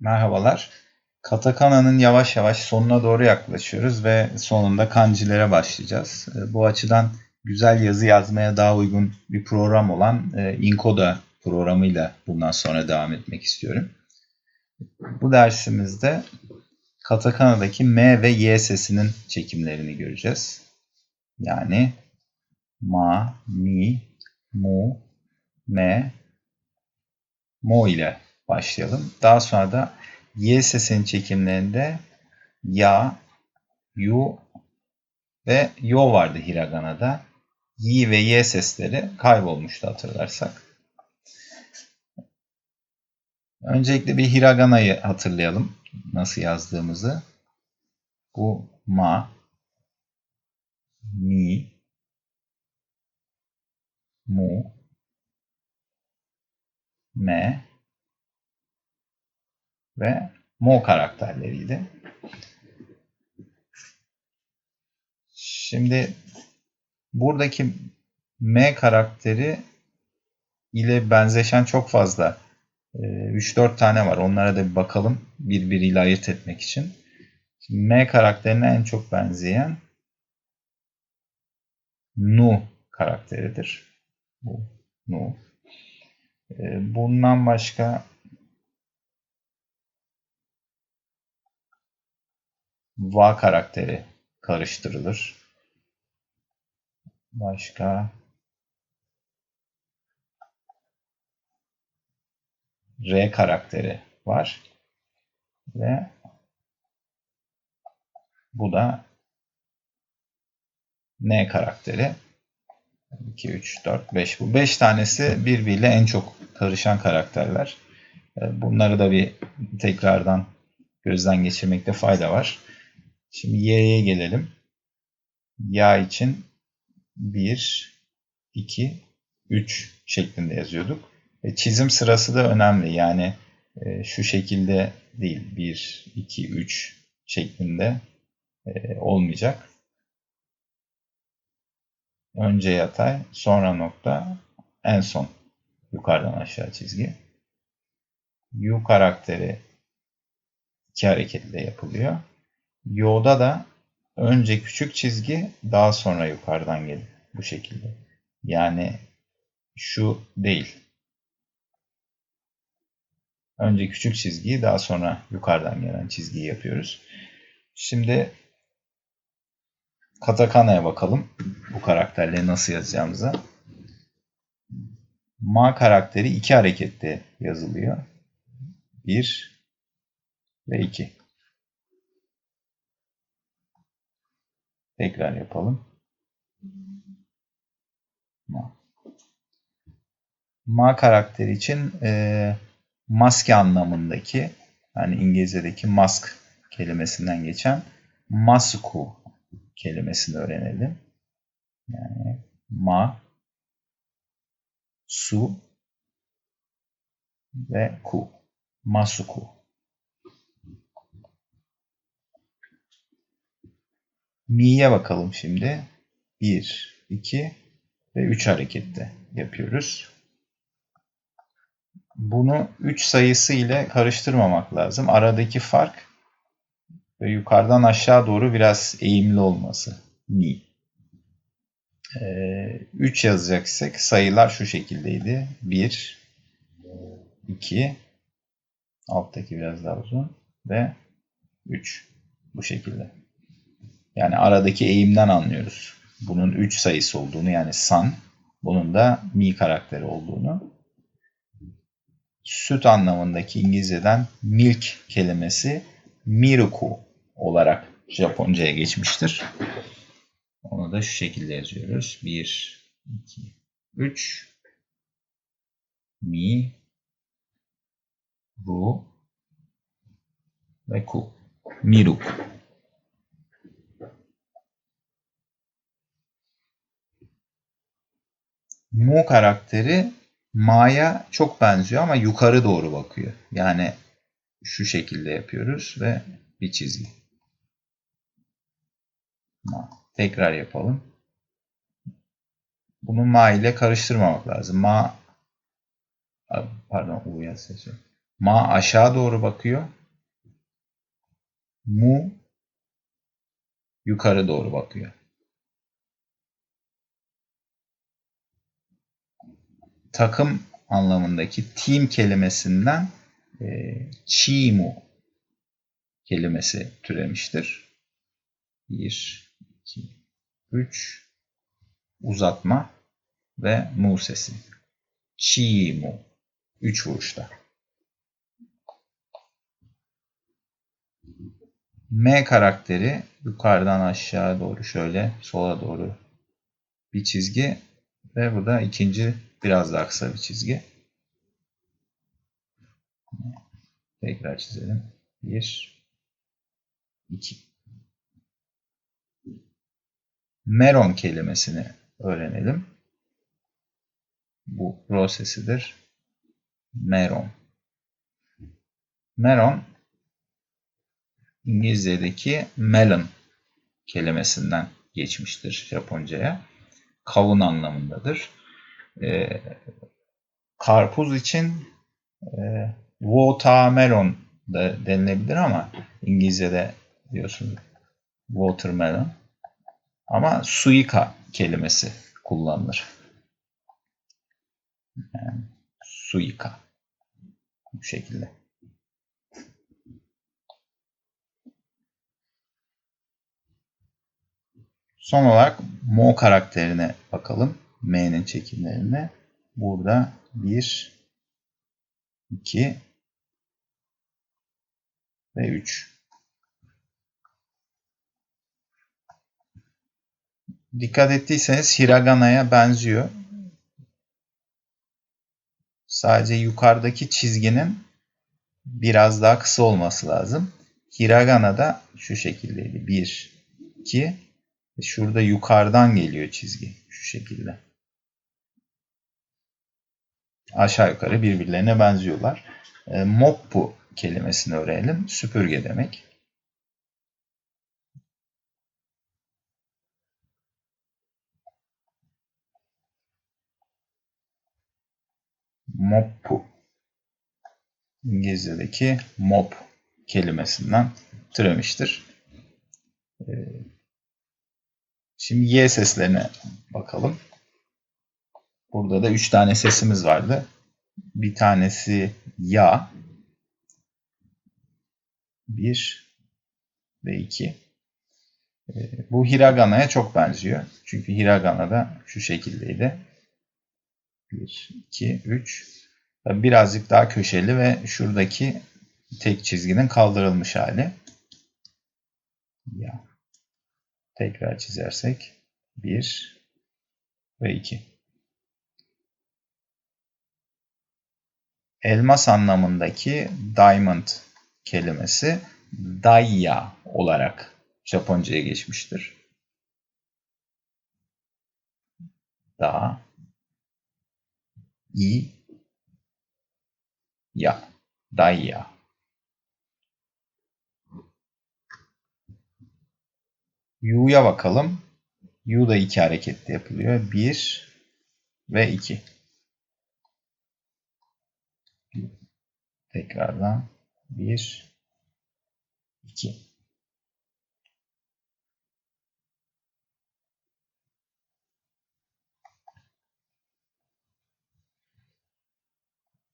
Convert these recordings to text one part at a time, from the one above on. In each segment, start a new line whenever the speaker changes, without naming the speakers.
Merhabalar. Katakana'nın yavaş yavaş sonuna doğru yaklaşıyoruz ve sonunda kancilere başlayacağız. E, Bu açıdan güzel yazı yazmaya daha uygun bir program olan e, Inkoda programıyla bundan sonra devam etmek istiyorum. Bu dersimizde Katakana'daki M ve Y sesinin çekimlerini göreceğiz. Yani ma, mi, mu, me, mo ile başlayalım. Daha sonra da Y sesinin çekimlerinde ya, yu ve yo vardı hiragana'da. Y ve Y sesleri kaybolmuştu hatırlarsak. Öncelikle bir hiragana'yı hatırlayalım. Nasıl yazdığımızı. Bu ma, mi, mu, me ve mo karakterleriydi. Şimdi buradaki M karakteri ile benzeşen çok fazla 3-4 tane var. Onlara da bir bakalım birbiriyle ayırt etmek için. M karakterine en çok benzeyen Nu karakteridir. Bu Nu. Bundan başka Va karakteri karıştırılır. Başka R karakteri var. Ve bu da N karakteri. 2, 3, 4, 5. Bu 5 tanesi birbiriyle en çok karışan karakterler. Bunları da bir tekrardan gözden geçirmekte fayda var. Şimdi y'ye gelelim. Ya için 1, 2, 3 şeklinde yazıyorduk. E, çizim sırası da önemli. Yani e, şu şekilde değil. 1, 2, 3 şeklinde e, olmayacak. Önce yatay, sonra nokta, en son yukarıdan aşağı çizgi. U karakteri iki hareketle yapılıyor. Yo'da da önce küçük çizgi daha sonra yukarıdan gelir. Bu şekilde. Yani şu değil. Önce küçük çizgiyi daha sonra yukarıdan gelen çizgiyi yapıyoruz. Şimdi Katakana'ya bakalım. Bu karakterleri nasıl yazacağımıza. Ma karakteri iki harekette yazılıyor. Bir ve iki. Tekrar yapalım. Ma. Ma karakteri için e, maske anlamındaki yani İngilizce'deki mask kelimesinden geçen masku kelimesini öğrenelim. Yani ma, su ve ku. Masuku. Mi'ye bakalım şimdi. 1, 2 ve 3 harekette yapıyoruz. Bunu 3 sayısı ile karıştırmamak lazım. Aradaki fark ve yukarıdan aşağı doğru biraz eğimli olması. Mi. 3 ee, yazacaksak sayılar şu şekildeydi. 1, 2, alttaki biraz daha uzun ve 3. Bu şekilde. Yani aradaki eğimden anlıyoruz. Bunun 3 sayısı olduğunu yani san, bunun da mi karakteri olduğunu. Süt anlamındaki İngilizceden milk kelimesi miruku olarak Japonca'ya geçmiştir. Onu da şu şekilde yazıyoruz. 1, 2, 3 mi ru ve ku. Miruku. Mu karakteri Ma'ya çok benziyor ama yukarı doğru bakıyor. Yani şu şekilde yapıyoruz ve bir çizgi. Ma. Tekrar yapalım. Bunu Ma ile karıştırmamak lazım. Ma pardon U yazıyor. Ma aşağı doğru bakıyor. Mu yukarı doğru bakıyor. Takım anlamındaki team kelimesinden e, çimu kelimesi türemiştir. 1, 2, 3 uzatma ve mu sesi. Çimu. 3 vuruşta. M karakteri yukarıdan aşağı doğru şöyle sola doğru bir çizgi ve bu da ikinci biraz daha kısa bir çizgi. Tekrar çizelim. 1 2 Meron kelimesini öğrenelim. Bu prosesidir. Meron. Meron İngilizce'deki melon kelimesinden geçmiştir Japonca'ya. Kavun anlamındadır. Ee, karpuz için e, watermelon da denilebilir ama İngilizce'de diyorsun watermelon. Ama suika kelimesi kullanılır. Yani suika. Bu şekilde. Son olarak Mo karakterine bakalım. M'nin çekimlerine. Burada 1, 2 ve 3. Dikkat ettiyseniz Hiragana'ya benziyor. Sadece yukarıdaki çizginin biraz daha kısa olması lazım. Hiragana'da şu şekildeydi. 1, 2 Şurada yukarıdan geliyor çizgi. Şu şekilde. Aşağı yukarı birbirlerine benziyorlar. E, moppu kelimesini öğrenelim. Süpürge demek. Moppu. İngilizce'deki mop kelimesinden türemiştir. E, Şimdi Y seslerine bakalım. Burada da 3 tane sesimiz vardı. Bir tanesi ya. 1 ve 2. Ee, bu Hiragana'ya çok benziyor. Çünkü Hiragana'da şu şekildeydi. 1, 2, 3. Birazcık daha köşeli ve şuradaki tek çizginin kaldırılmış hali. Ya. Tekrar çizersek 1 ve 2. Elmas anlamındaki diamond kelimesi daya olarak Japonca'ya geçmiştir. Da i ya daya U'ya bakalım. U da iki harekette yapılıyor. 1 ve 2. Tekrardan 1 2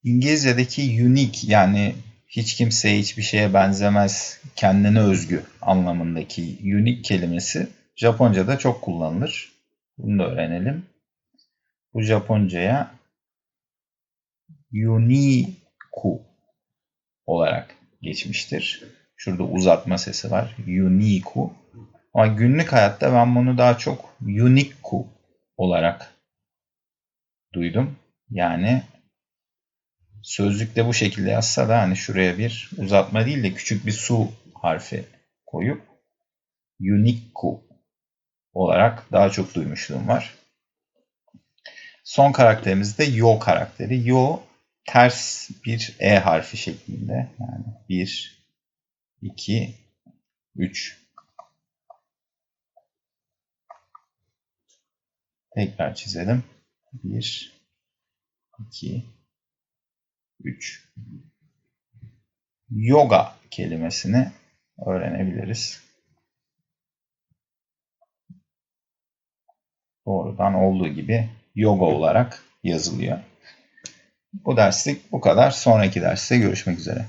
İngilizce'deki unique yani hiç kimseye hiçbir şeye benzemez, kendine özgü anlamındaki unique kelimesi Japonca'da çok kullanılır. Bunu da öğrenelim. Bu Japonca'ya uniku olarak geçmiştir. Şurada uzatma sesi var. Uniku. Ama günlük hayatta ben bunu daha çok uniku olarak duydum. Yani sözlükte bu şekilde yazsa da hani şuraya bir uzatma değil de küçük bir su harfi koyup Uniku olarak daha çok duymuşluğum var. Son karakterimiz de Yo karakteri. Yo ters bir E harfi şeklinde. Yani 1, 2, 3. Tekrar çizelim. 1, 2, 3. yoga kelimesini öğrenebiliriz. Doğrudan olduğu gibi yoga olarak yazılıyor. Bu derslik bu kadar. Sonraki derste görüşmek üzere.